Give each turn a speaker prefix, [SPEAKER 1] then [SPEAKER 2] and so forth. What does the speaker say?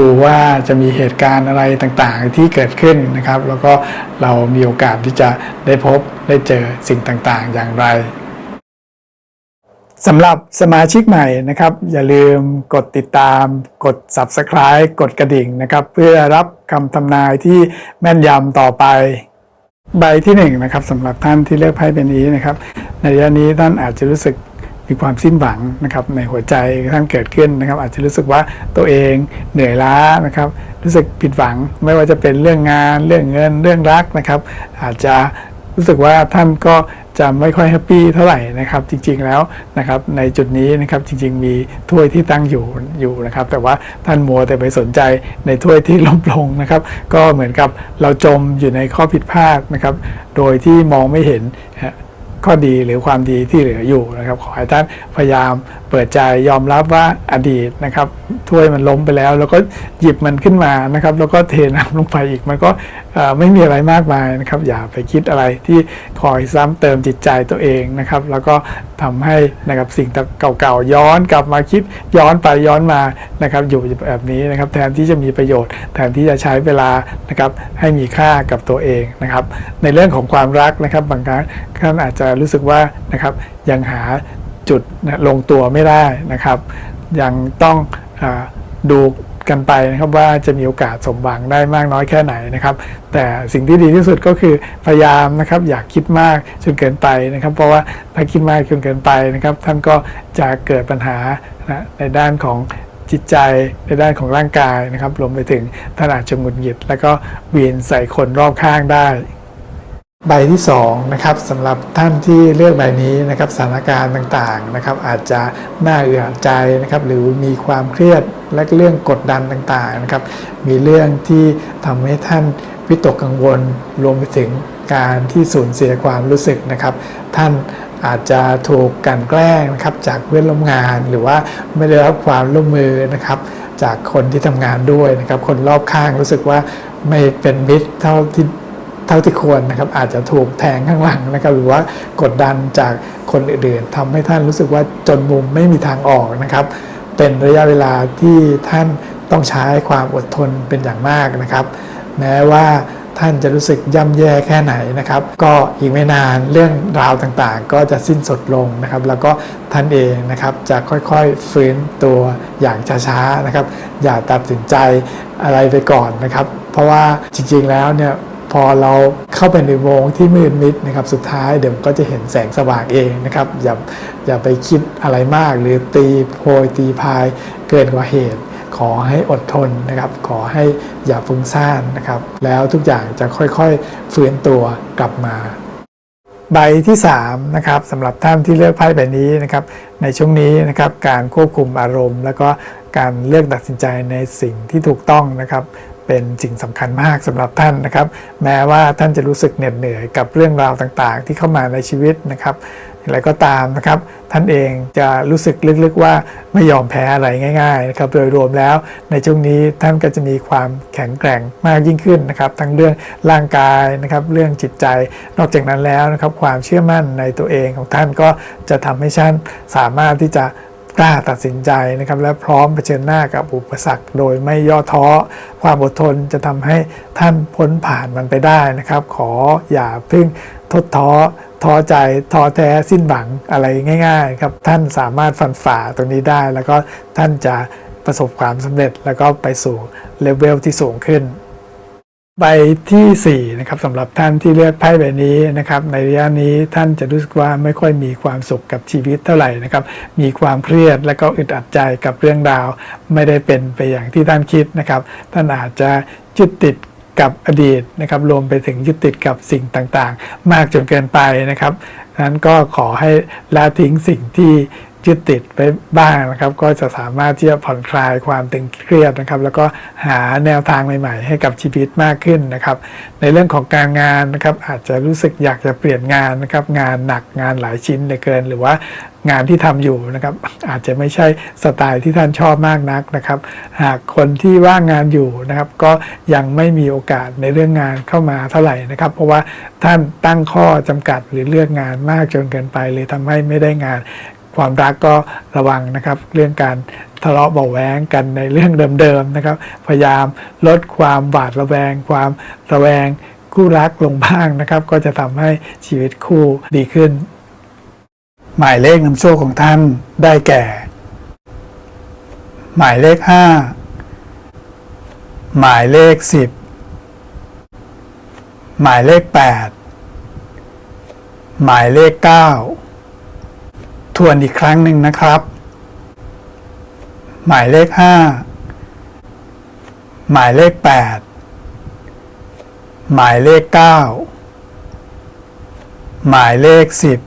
[SPEAKER 1] ดูว่าจะมีเหตุการณ์อะไรต่างๆที่เกิดขึ้นนะครับ แล้วก็เรามีโอกาสที่จะได้พบได้เจอสิ่งต่างๆ อย่างไรสำหรับสมาชิกใหม่นะครับ อย่าลืมกดติดตาม กด Subscribe กดกระดิ่งนะครับ เพื่อรับคำทำนายที่แม่นยำต่อไป ใบที่หนึ่งนะครับสำหรับท่านที่เลือกไพ่เป็นนี้นะครับ ในระยะนี้ท่านอาจจะรู้สึก มีความสิ้นหวังนะครับในหัวใจท่านเกิดขึ้นนะครับ อาจจะรู้สึกว่าตัวเองเหนื่อยล้านะครับ รู้สึกผิดหวังไม่ว่าจะเป็นเรื่องงานเรื่องเงินเรื่องรักนะครับ อาจจะรู้สึกว่าท่านก็จะไม่ค่อยแฮปปี้เท่าไหร่นะครับ จริงๆแล้วนะครับ ในจุดนี้นะครับจริง ๆ มีถ้วยที่ตั้งอยู่อยู่นะครับ แต่ว่าท่านมัวแต่ไปสนใจในถ้วยที่ล้มลงนะครับ ก็เหมือนกับเราจมอยู่ในข้อผิดพลาดนะครับ โดยที่มองไม่เห็นฮะ ข้อดีหรือความดีที่เหลืออยู่นะครับ ขอให้ท่านพยายามเปิดใจยอมรับว่าอดีตนะครับถ้วยมันล้มไปแล้ว แล้วก็หยิบมันขึ้นมานะครับ แล้วก็เทน้ำลงไปอีกมันก็ไม่มีอะไรมากมายนะครับ อย่าไปคิดอะไรที่คอยซ้ำเติมจิตใจตัวเองนะครับ แล้วก็ทำให้นะครับสิ่งเก่าๆย้อนกลับมาคิดย้อนไปย้อนมานะครับ อยู่แบบนี้นะครับ แทนที่จะมีประโยชน์ แทนที่จะใช้เวลานะครับให้มีค่ากับตัวเองนะครับ ในเรื่องของความรักนะครับบางครั้งท่านอาจจะรู้สึกว่านะครับยังหา จุดนะลงตัวไม่ได้นะครับ ยังต้องอดูกันไปนะครับว่าจะมีโอกาสสมหวังได้มากน้อยแค่ไหนนะครับ แต่สิ่งที่ดีที่สุดก็คือพยายามนะครับอยากคิดมากจนเกินไปนะครับ เพราะว่าถ้าคิดมากจนเกินไปนะครับ ท่านก็จะเกิดปัญหานะในด้านของจิตใจในด้านของร่างกายนะครับรวมไปถึงท่านอาจจะหงุดหงิด แล้วก็เวียนใส่คนรอบข้างได้ ใบที่2นะครับสำหรับท่านที่เลือกใบนี้นะครับสถานการณ์ต่างๆนะครับอาจจะน่าเอื่อใจนะครับหรือมีความเครียดและเรื่องกดดันต่างๆนะครับมีเรื่องที่ทำให้ท่านวิตกกังวลรวมไปถึงการที่สูญเสียความรู้สึกนะครับ ท่านอาจจะถูกกันแกล้งนะครับจากเพื่อนร่วมงานหรือว่าไม่ได้รับความร่วมมือนะครับจากคนที่ทำงานด้วยนะครับคนรอบข้างรู้สึกว่าไม่เป็นมิตรเท่าที่ เท่าที่ควรนะครับอาจจะถูกแทงข้างหลังนะครับหรือว่ากดดันจากคนอื่นๆทำให้ท่านรู้สึกว่าจนมุมไม่มีทางออกนะครับ เป็นระยะเวลาที่ท่านต้องใช้ความอดทนเป็นอย่างมากนะครับ แม้ว่าท่านจะรู้สึกย่ำแย่แค่ไหนนะครับ ก็อีกไม่นานเรื่องราวต่างๆ ก็จะสิ้นสุดลงนะครับ แล้วก็ท่านเองนะครับจะค่อยๆฟื้นตัวอย่างช้าๆนะครับ อย่าตัดสินใจอะไรไปก่อนนะครับ เพราะว่าจริงๆแล้วเนี่ย อเราเข้าไปในวงที่มืดมิดนะครับสุดท้ายเดี๋ยวก็จะเห็นแสงสว่างเองนะครับอย่าอย่าไปคิดอะไรมาก หรือตีโพยตีพายเกินกว่าเหตุ ขอให้อดทนนะครับ ขอให้อย่าฟุ้งซ่านนะครับ แล้วทุกอย่างจะค่อยๆฟื้นตัวกลับมาใบที่3นะครับสำหรับท่านที่เลือกไพ่ใบนี้นะครับในช่วงนี้นะครับการควบคุมอารมณ์ แล้วก็การเลือกตัดสินใจในสิ่งที่ถูกต้องนะครับ เป็นสิ่งสำคัญมากสำหรับท่านนะครับ แม้ว่าท่านจะรู้สึกเหน็ดเหนื่อยกับเรื่องราวต่างๆ ที่เข้ามาในชีวิตนะครับอะไรก็ตามนะครับ ท่านเองจะรู้สึกลึกๆว่าไม่ยอมแพ้อะไรง่ายๆนะครับโดยรวมแล้วในช่วงนี้ท่านก็จะมีความแข็งแกร่งมากยิ่งขึ้นนะครับ ทั้งเรื่องร่างกายนะครับ เรื่องจิตใจนอกจากนั้นแล้วนะครับ ความเชื่อมั่นในตัวเองของท่านก็จะทำให้ท่านสามารถที่จะ กล้าตัดสินใจนะครับและพร้อมเผชิญหน้ากับอุปสรรค โดยไม่ย่อท้อ ความอดทนจะทำให้ท่านพ้นผ่านมันไปได้นะครับ ขออย่าเพึ่งทดท้อท้อใจท้อแท้สิ้นหวังอะไรง่าย ๆ ครับท่านสามารถฟันฝ่าตรงนี้ได้ แล้วก็ท่านจะประสบความสำเร็จแล้วก็ไปสู่เลเวลที่สูงขึ้น ใบทีสี่4นะครับสำหรับท่านที่เลือกไพ่ใบนี้นะครับในระยะนี้ท่านจะรู้สึกว่าไม่ค่อยมีความสุขกับชีวิตเท่าไหร่นะครับมีความเครียดและก็อึดอัดใจกับเรื่องราว ไม่ได้เป็นไปอย่างที่ท่านคิดนะครับท่านอาจจะยึดติดกับอดีตนะครับรวมไปถึงยึดติดกับสิ่งต่างๆ มากจนเกินไปนะครับนั้นก็ขอให้ละทิ้งสิ่งที่ ยึดติดไปบ้างนะครับ ก็จะสามารถที่จะผ่อนคลายความตึงเครียดนะครับ แล้วก็หาแนวทางใหม่ ๆ ให้กับชีวิตมากขึ้นนะครับ ในเรื่องของการงานนะครับอาจจะรู้สึกอยากจะเปลี่ยนงานนะครับ งานหนักงานหลายชิ้นเหลือเกิน หรือว่างานที่ทำอยู่นะครับ อาจจะไม่ใช่สไตล์ที่ท่านชอบมากนักนะครับ หากคนที่ว่างงานอยู่นะครับ ก็ยังไม่มีโอกาสในเรื่องงานเข้ามาเท่าไหร่นะครับ เพราะว่าท่านตั้งข้อจำกัดหรือเลือกงานมากจนเกินไปเลยทำให้ไม่ได้งาน ความรักก็ระวังนะครับ เรื่องการทะเลาะเบาแวงกันในเรื่องเดิมๆนะครับ พยายามลดความหวาดระแวง ความระแวงคู่รักลงบ้างนะครับ ก็จะทำให้ชีวิตคู่ดีขึ้น หมายเลขนำโชคของท่านได้แก่ หมายเลขห้าหมายเลขสิบหมายเลขแปดหมายเลขเก้า ทวนอีกครั้งหนึ่งนะครับ หมายเลขห้าหมายเลขแปดหมายเลขเก้าหมายเลขสิบ